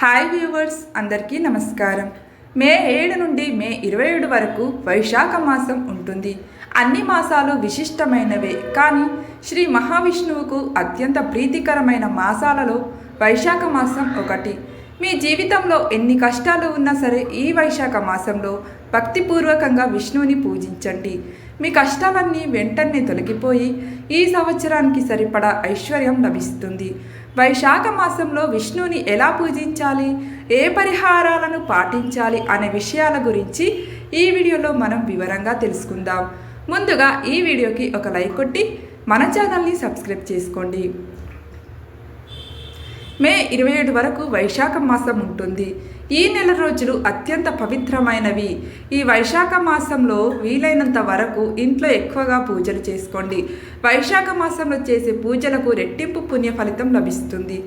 Hi viewers అందరికీ నమస్కారం. మే ఏడు నుండి మే ఇరవై ఏడు వరకు వైశాఖ మాసం ఉంటుంది. అన్ని మాసాలు విశిష్టమైనవే. కానీ శ్రీ మహావిష్ణువుకు అత్యంత ప్రీతికరమైన మాసాలలో వైశాఖ మాసం ఒకటి. మీ జీవితంలో ఎన్ని కష్టాలు ఉన్నా సరే ఈ వైశాఖ మాసంలో భక్తిపూర్వకంగా విష్ణువుని పూజించండి. మీ కష్టాలన్నీ వెంటనే తొలగిపోయి ఈ సంవత్సరానికి సరిపడా ఐశ్వర్యం లభిస్తుంది. వైశాఖ మాసంలో విష్ణువుని ఎలా పూజించాలి? ఏ పరిహారాలను పాటించాలి అనే విషయాల గురించి ఈ వీడియోలో మనం వివరంగా తెలుసుకుందాం. ముందుగా ఈ వీడియోకి ఒక లైక్ కొట్టి మన ఛానల్ని సబ్స్క్రైబ్ చేసుకోండి. మే ఇరవై ఏడు వరకు వైశాఖ మాసం ఉంటుంది. ఈ నెల రోజులు అత్యంత పవిత్రమైనవి. ఈ వైశాఖ మాసంలో వీలైనంత వరకు ఇంట్లో ఎక్కువగా పూజలు చేసుకోండి. వైశాఖ మాసంలో చేసే పూజలకు రెట్టింపు పుణ్య ఫలితం లభిస్తుంది.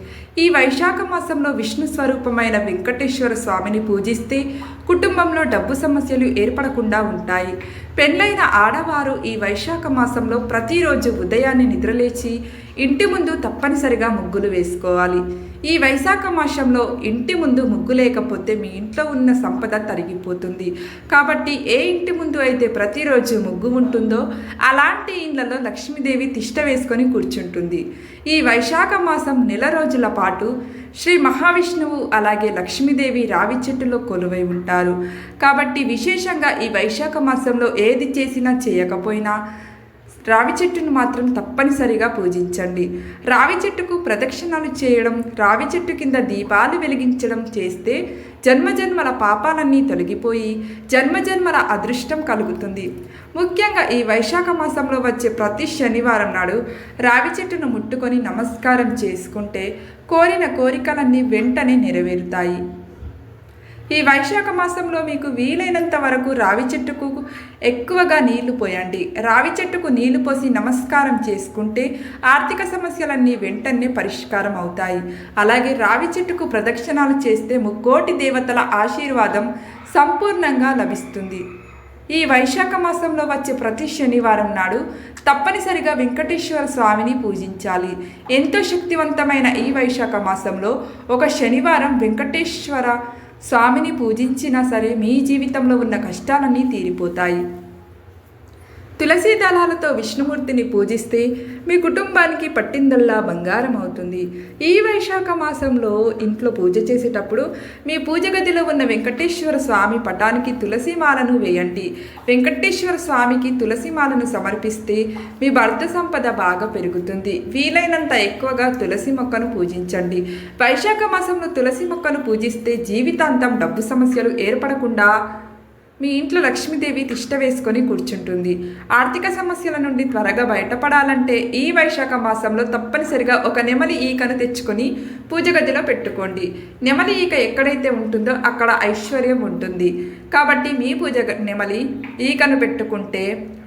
ఈ వైశాఖ మాసంలో విష్ణు స్వరూపమైన వెంకటేశ్వర స్వామిని పూజిస్తే కుటుంబంలో డబ్బు సమస్యలు ఏర్పడకుండా ఉంటాయి. పెళ్ళైన ఆడవారు ఈ వైశాఖ మాసంలో ప్రతిరోజు ఉదయాన్నే నిద్రలేచి ఇంటి ముందు తప్పనిసరిగా ముగ్గులు వేసుకోవాలి. ఈ వైశాఖ మాసంలో ఇంటి ముందు ముగ్గు లేకపోతే మీ ఇంట్లో ఉన్న సంపద తరిగిపోతుంది. కాబట్టి ఏ ఇంటి ముందు అయితే ప్రతిరోజు ముగ్గు ఉంటుందో అలాంటి ఇండ్లలో లక్ష్మీదేవి తిష్ట వేసుకొని కూర్చుంటుంది. ఈ వైశాఖ మాసం నెల రోజుల పాటు శ్రీ మహావిష్ణువు అలాగే లక్ష్మీదేవి రావి చెట్టులో కొలువై ఉంటారు. కాబట్టి విశేషంగా ఈ వైశాఖ మాసంలో ఏది చేసినా చేయకపోయినా రావి చెట్టును మాత్రం తప్పనిసరిగా పూజించండి. రావి చెట్టుకు ప్రదక్షిణాలు చేయడం రావి చెట్టు కింద దీపాలు వెలిగించడం చేస్తే జన్మజన్మల పాపాలన్నీ తొలగిపోయి జన్మజన్మల అదృష్టం కలుగుతుంది. ముఖ్యంగా ఈ వైశాఖ మాసంలో వచ్చే ప్రతి శనివారం నాడు రావి చెట్టును ముట్టుకొని నమస్కారం చేసుకుంటే కోరిన కోరికలన్నీ వెంటనే నెరవేరుతాయి. ఈ వైశాఖ మాసంలో మీకు వీలైనంత వరకు రావి చెట్టుకు ఎక్కువగా నీళ్ళు పోయండి. రావి చెట్టుకు నీళ్ళు పోసి నమస్కారం చేసుకుంటే ఆర్థిక సమస్యలన్నీ వెంటనే పరిష్కారం అవుతాయి. అలాగే రావి చెట్టుకు ప్రదక్షిణాలు చేస్తే ముక్కోటి దేవతల ఆశీర్వాదం సంపూర్ణంగా లభిస్తుంది. ఈ వైశాఖ మాసంలో వచ్చే ప్రతి శనివారం నాడు తప్పనిసరిగా వెంకటేశ్వర స్వామిని పూజించాలి. ఎంతో శక్తివంతమైన ఈ వైశాఖ మాసంలో ఒక శనివారం వెంకటేశ్వర స్వామిని పూజించినా సరే మీ జీవితంలో ఉన్న కష్టాలన్నీ తీరిపోతాయి. తులసి దళాలతో విష్ణుమూర్తిని పూజిస్తే మీ కుటుంబానికి పట్టిందల్లా బంగారం అవుతుంది ఈ వైశాఖ మాసంలో ఇంట్లో పూజ చేసేటప్పుడు మీ పూజ గదిలో ఉన్న వెంకటేశ్వర స్వామి పటానికి తులసి మాలను వేయండి. వెంకటేశ్వర స్వామికి తులసి మాలను సమర్పిస్తే మీ భర్త సంపద బాగా పెరుగుతుంది. వీలైనంత ఎక్కువగా తులసి మొక్కను పూజించండి. వైశాఖ మాసంలో తులసి మొక్కను పూజిస్తే జీవితాంతం డబ్బు సమస్యలు ఏర్పడకుండా మీ ఇంట్లో లక్ష్మీదేవి తిష్ట వేసుకొని కూర్చుంటుంది. ఆర్థిక సమస్యల నుండి త్వరగా బయటపడాలంటే ఈ వైశాఖ మాసంలో తప్పనిసరిగా ఒక నెమలి ఈకను తెచ్చుకొని పూజ గదిలో పెట్టుకోండి. నెమలి ఈక ఎక్కడైతే ఉంటుందో అక్కడ ఐశ్వర్యం ఉంటుంది. కాబట్టి మీ పూజ నెమలి ఈకను పెట్టుకుంటే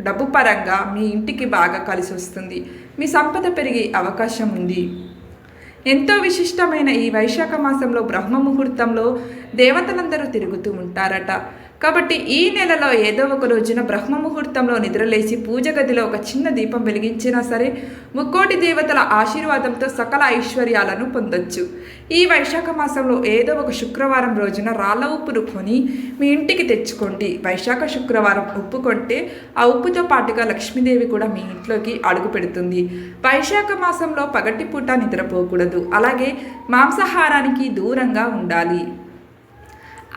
డబ్బు పరంగా మీ ఇంటికి బాగా కలిసి వస్తుంది. మీ సంపద పెరిగే అవకాశం ఉంది. ఎంతో విశిష్టమైన ఈ వైశాఖ మాసంలో బ్రహ్మ ముహూర్తంలో దేవతలందరూ తిరుగుతూ ఉంటారట. కాబట్టి ఈ నెలలో ఏదో ఒక రోజున బ్రహ్మ ముహూర్తంలో నిద్రలేసి పూజ గదిలో ఒక చిన్న దీపం వెలిగించినా సరే ముక్కోటి దేవతల ఆశీర్వాదంతో సకల ఐశ్వర్యాలను పొందొచ్చు. ఈ వైశాఖ మాసంలో ఏదో ఒక శుక్రవారం రోజున రాళ్ళ ఉప్పును కొని మీ ఇంటికి తెచ్చుకోండి. వైశాఖ శుక్రవారం ఉప్పు కొంటే ఆ ఉప్పుతో పాటుగా లక్ష్మీదేవి కూడా మీ ఇంట్లోకి అడుగు పెడుతుంది. వైశాఖ మాసంలో పగటిపూట నిద్రపోకూడదు. అలాగే మాంసాహారానికి దూరంగా ఉండాలి.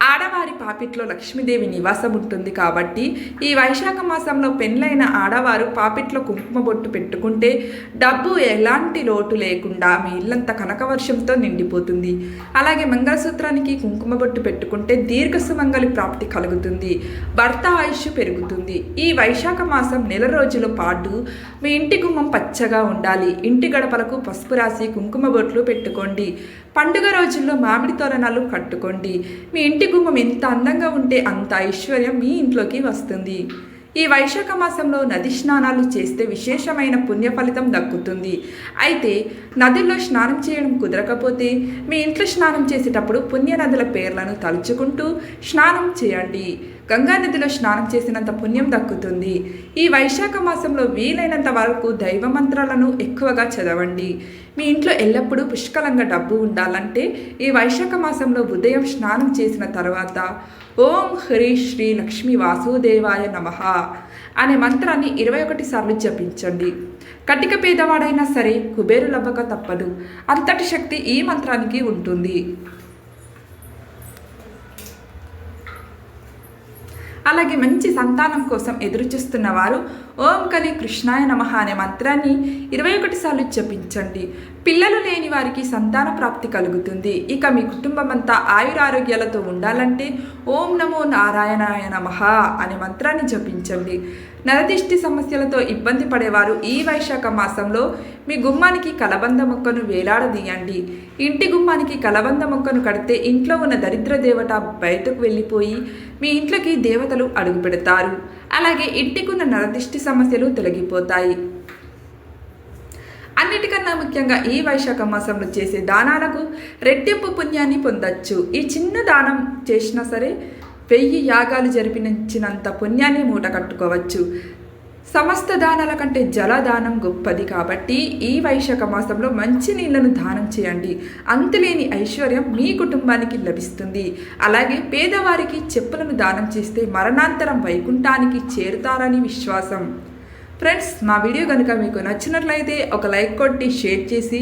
ఆడవారి పాపిట్లో లక్ష్మీదేవి నివాసం ఉంటుంది కాబట్టి ఈ వైశాఖ మాసంలో పెళ్ళైన ఆడవారు పాపిట్లో కుంకుమ బొట్టు పెట్టుకుంటే డబ్బు ఎలాంటి లోటు లేకుండా మీ ఇల్లంతా కనకవర్షంతో నిండిపోతుంది. అలాగే మంగళసూత్రానికి కుంకుమ బొట్టు పెట్టుకుంటే దీర్ఘ సుమంగళి ప్రాప్తి కలుగుతుంది. భర్త ఆయుష్ పెరుగుతుంది. ఈ వైశాఖ మాసం నెల రోజుల పాటు మీ ఇంటి గుమ్మం పచ్చగా ఉండాలి. ఇంటి గడపలకు పసుపు రాసి కుంకుమ బొట్లు పెట్టుకోండి. పండుగ రోజుల్లో మామిడి తోరణాలు కట్టుకోండి. మీ ఇంటి గుమ్మం ఎంత అందంగా ఉంటే అంత ఐశ్వర్యం మీ ఇంట్లోకి వస్తుంది. ఈ వైశాఖ మాసంలో నది స్నానాలు చేస్తే విశేషమైన పుణ్య ఫలితం దక్కుతుంది. అయితే నదుల్లో స్నానం చేయడం కుదరకపోతే మీ ఇంట్లో స్నానం చేసేటప్పుడు పుణ్య నదుల పేర్లను తలుచుకుంటూ స్నానం చేయండి. గంగా నదిలో స్నానం చేసినంత పుణ్యం దక్కుతుంది. ఈ వైశాఖ మాసంలో వీలైనంత వరకు దైవ మంత్రాలను ఎక్కువగా చదవండి. మీ ఇంట్లో ఎల్లప్పుడూ పుష్కలంగా డబ్బు ఉండాలంటే ఈ వైశాఖ మాసంలో ఉదయం స్నానం చేసిన తర్వాత ఓం హ్రీ శ్రీ లక్ష్మీ వాసుదేవాయ నమః అనే మంత్రాన్ని ఇరవై ఒకటి సార్లు జపించండి. కటిక పేదవాడైనా సరే కుబేరు లవ్వక తప్పదు. అంతటి శక్తి ఈ మంత్రానికి ఉంటుంది. అలాగే మంచి సంతానం కోసం ఎదురుచూస్తున్న వారు ఓం కలి కృష్ణాయ నమః అనే మంత్రాన్ని ఇరవై ఒకటి సార్లు జపించండి. పిల్లలు లేని వారికి సంతాన ప్రాప్తి కలుగుతుంది. ఇక మీ కుటుంబం అంతా ఆయురారోగ్యాలతో ఉండాలంటే ఓం నమో నారాయణాయ నమః అనే మంత్రాన్ని జపించండి. నరదిష్టి సమస్యలతో ఇబ్బంది పడేవారు ఈ వైశాఖ మాసంలో. మీ గుమ్మానికి కలబంద మొక్కను వేలాడదీయండి. ఇంటి గుమ్మానికి కలబంద మొక్కను కడితే ఇంట్లో ఉన్న దరిద్ర దేవత బయటకు వెళ్ళిపోయి మీ ఇంట్లోకి దేవతలు అడుగు పెడతారు. అలాగే ఇంటికున్న నరదిష్టి సమస్యలు తొలగిపోతాయి. అన్నిటికన్నా ముఖ్యంగా ఈ వైశాఖ మాసంలో చేసే దానాలకు రెట్టింపు పుణ్యాన్ని పొందొచ్చు. ఈ చిన్న దానం చేసినా సరే వెయ్యి యాగాలు జరిపించినంత పుణ్యాన్ని మూట కట్టుకోవచ్చు. సమస్త దానాల కంటే జలదానం గొప్పది కాబట్టి ఈ వైశాఖ మాసంలో మంచి నీళ్ళను దానం చేయండి. అంతులేని ఐశ్వర్యం మీ కుటుంబానికి లభిస్తుంది. అలాగే పేదవారికి చెప్పులను దానం చేస్తే మరణాంతరం వైకుంఠానికి చేరుతారని విశ్వాసం. ఫ్రెండ్స్ మా వీడియో కనుక మీకు నచ్చినట్లయితే ఒక లైక్ కొట్టి షేర్ చేసి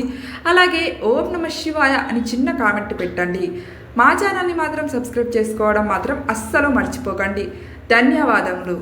అలాగే ఓం నమ శివాయ అని చిన్న కామెంట్ పెట్టండి. మా ఛానల్ని మాత్రం సబ్స్క్రైబ్ చేసుకోవడం మాత్రం అస్సలు మర్చిపోకండి. ధన్యవాదములు.